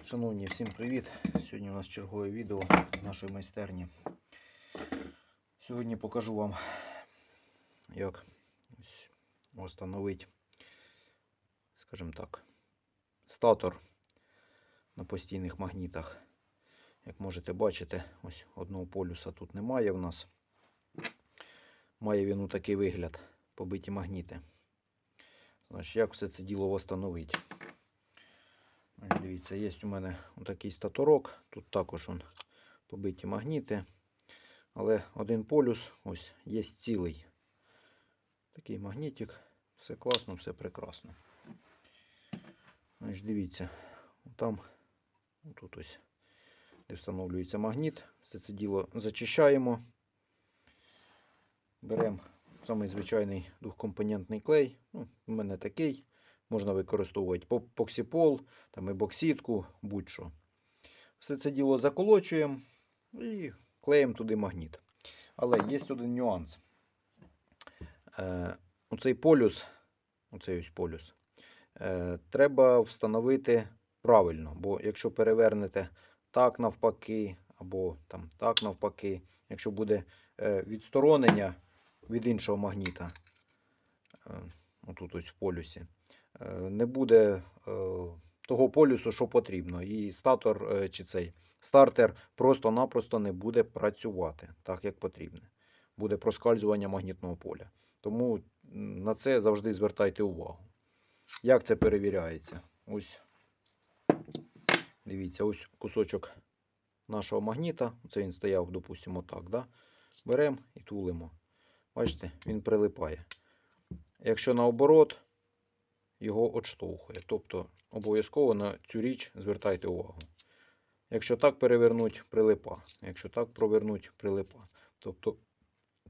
Шановні, всім привіт! Сьогодні у нас чергове відео нашої майстерні. Сьогодні покажу вам, як встановити, скажімо так, статор на постійних магнітах. Як можете бачити, ось одного полюса тут немає в нас. Має він такий вигляд, побиті магніти. Значить, як все це діло встановити? Дивіться, є у мене отакий статорок. Тут також он, побиті магніти. Але один полюс ось є цілий. Такий магнітик. Все класно, все прекрасно. Ось Дивіться, там тут ось, де встановлюється магніт. Все це діло зачищаємо. Беремо самий звичайний двохкомпонентний клей. Ну, У мене такий. Можна використовувати по- поксипол, там ебоксидку, будь-що. Все це діло заколочуємо і клеїмо туди магніт. Але є один нюанс. Е, оцей полюс, оцей ось полюс, е, треба встановити правильно, бо якщо перевернете так навпаки, або там так навпаки, якщо буде е, відсторонення від іншого магніта, е, отут ось в полюсі, е, не буде е, того полюсу, що потрібно. І статор е, чи цей стартер просто-напросто не буде працювати так, як потрібно. Буде проскальзування магнітного поля. Тому на це завжди звертайте увагу. Як це перевіряється? Ось дивіться, ось кусочок нашого магніта. Це він стояв, допустимо, так. Да? Беремо і тулимо. Бачите, він прилипає. Якщо наоборот, його отштовхує. Тобто обов'язково на цю річ звертайте увагу. Якщо так перевернуть, прилипа. Якщо так провернуть, прилипа. Тобто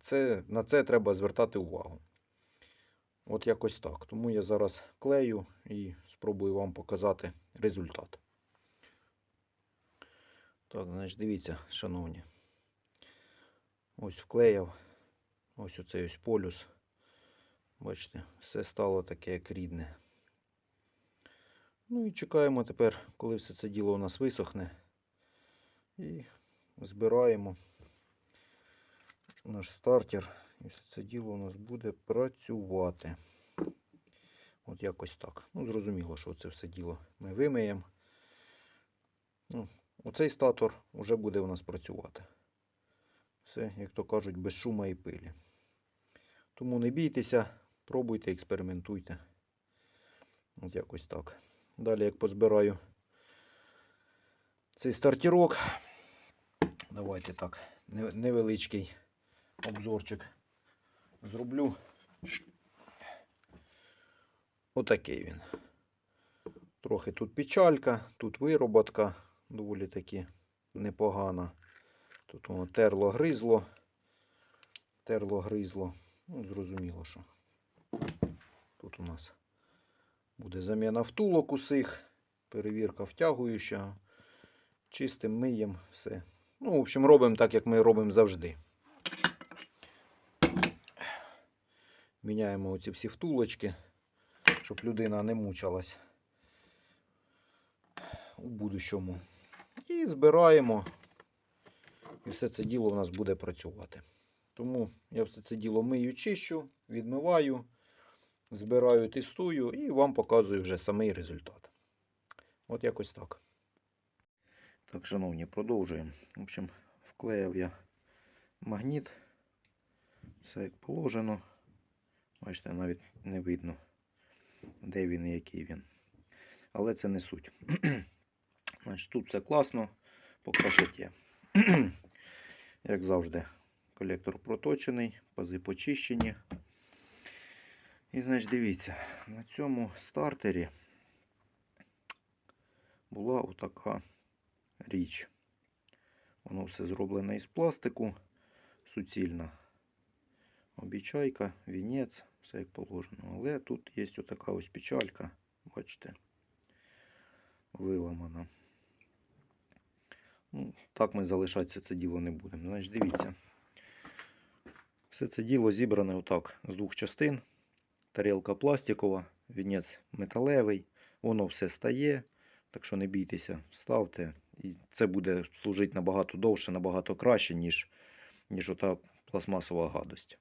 це, на це треба звертати увагу. От якось так. Тому я зараз клею і спробую вам показати результат. Так, значить, дивіться, шановні. Ось вклеяв. Ось оцей ось полюс. Бачите, все стало таке як рідне. Ну і чекаємо тепер, коли все це діло у нас висохне. І збираємо наш стартер. І все це діло у нас буде працювати. От якось так. Ну, зрозуміло, що це все діло ми вимиємо. Ну, оцей статор вже буде у нас працювати. Все, як то кажуть, без шума і пилі. Тому не бійтеся, пробуйте, експериментуйте. От якось так. Далі, як позбираю цей стартірок, давайте так, невеличкий обзорчик зроблю. Отакий він. Трохи тут печалька, тут вироботка доволі таки непогана. Тут воно терло гризло. Терло гризло. Ну, зрозуміло, що тут у нас буде заміна втулок усіх, перевірка втягуючого. Чистим миєм все. Ну, в общем, робимо так, як ми робимо завжди. Міняємо оці всі втулочки, щоб людина не мучилась у будущому. І збираємо. І все це діло у нас буде працювати. Тому я все це діло мию, чищу, відмиваю, збираю, тестую і вам показую вже самий результат. От якось так. Так, шановні, продовжуємо. В общем, вклеїв я магніт. Все як положено. Бачите, навіть не видно, де він і який він. Але це не суть. Значить, тут все класно по красоті. Як завжди, колектор проточений, пази почищені. І значить, дивіться, на цьому стартері була отака річ. Воно все зроблене із пластику, суцільна обічайка, вінець, все як положено. Але тут є отака ось печалька, бачите, виламана. Ну, так ми залишатися це діло не будемо. Значить, дивіться. Все це діло зібране отак з двох частин. Тарілка пластикова, вінець металевий. Воно все стає. Так що не бійтеся, ставте. І це буде служити набагато довше, набагато краще, ніж, ніж ота пластмасова гадость.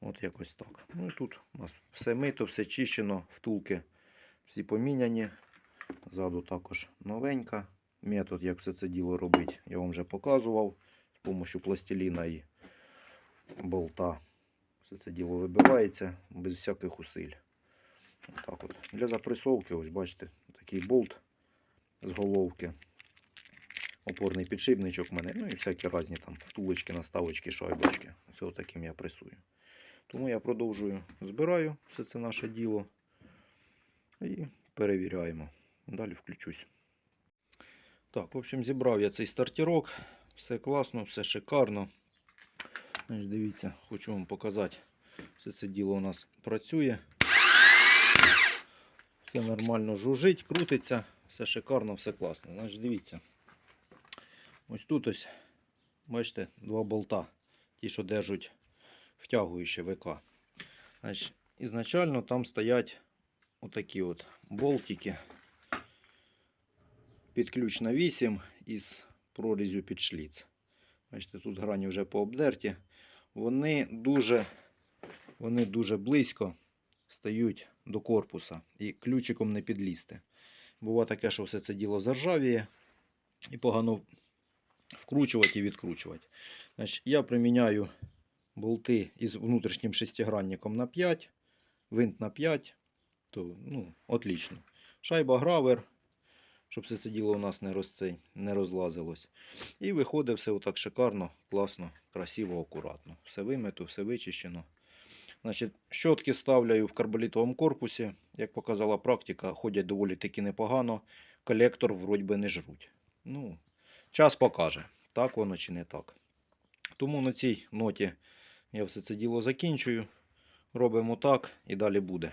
От якось так. Ну і тут у нас все мито, все чищено, втулки всі поміняні. Ззаду також новенька. Метод, як все це діло робить, я вам вже показував. З допомогою пластиліна і болта. Все це діло вибивається без всяких усиль. Отак от. Для запресовки, ось бачите, такий болт з головки. Опорний підшипничок в мене. Ну і всякі різні там втулочки, наставочки, шайбочки. Все таким я пресую. Тому я продовжую збираю все це наше діло і перевіряємо. Далі включусь. Так, в общем, зібрав я цей стартірок. Все класно, все шикарно. Дивіться, хочу вам показати. Все це діло у нас працює. Все нормально жужить, крутиться, все шикарно, все класно. Значить, дивіться. Ось тут ось, бачите, два болта. Ті, що держать втягуюче ВК. Значить, ізначально там стоять отакі от болтики під ключ на 8 із прорізю під шліц. Бачите, тут грані вже пообдерті. Вони дуже, вони дуже близько стають до корпуса і ключиком не підлізти. Буває таке, що все це діло заржавіє і погано вкручувати і відкручувати. Значить, я приміняю болти із внутрішнім шестигранником на 5, винт на 5, то ну, отлично. Шайба гравер, щоб все це діло у нас не, розцей, не розлазилось. І виходить все отак шикарно, класно, красиво, акуратно. Все вимито, все вичищено. Значить, щотки ставляю в карболітовому корпусі. Як показала практика, ходять доволі таки непогано. Колектор вроді би не жруть. Ну, час покаже, так воно чи не так. Тому на цій ноті я все це діло закінчую. Робимо так і далі буде.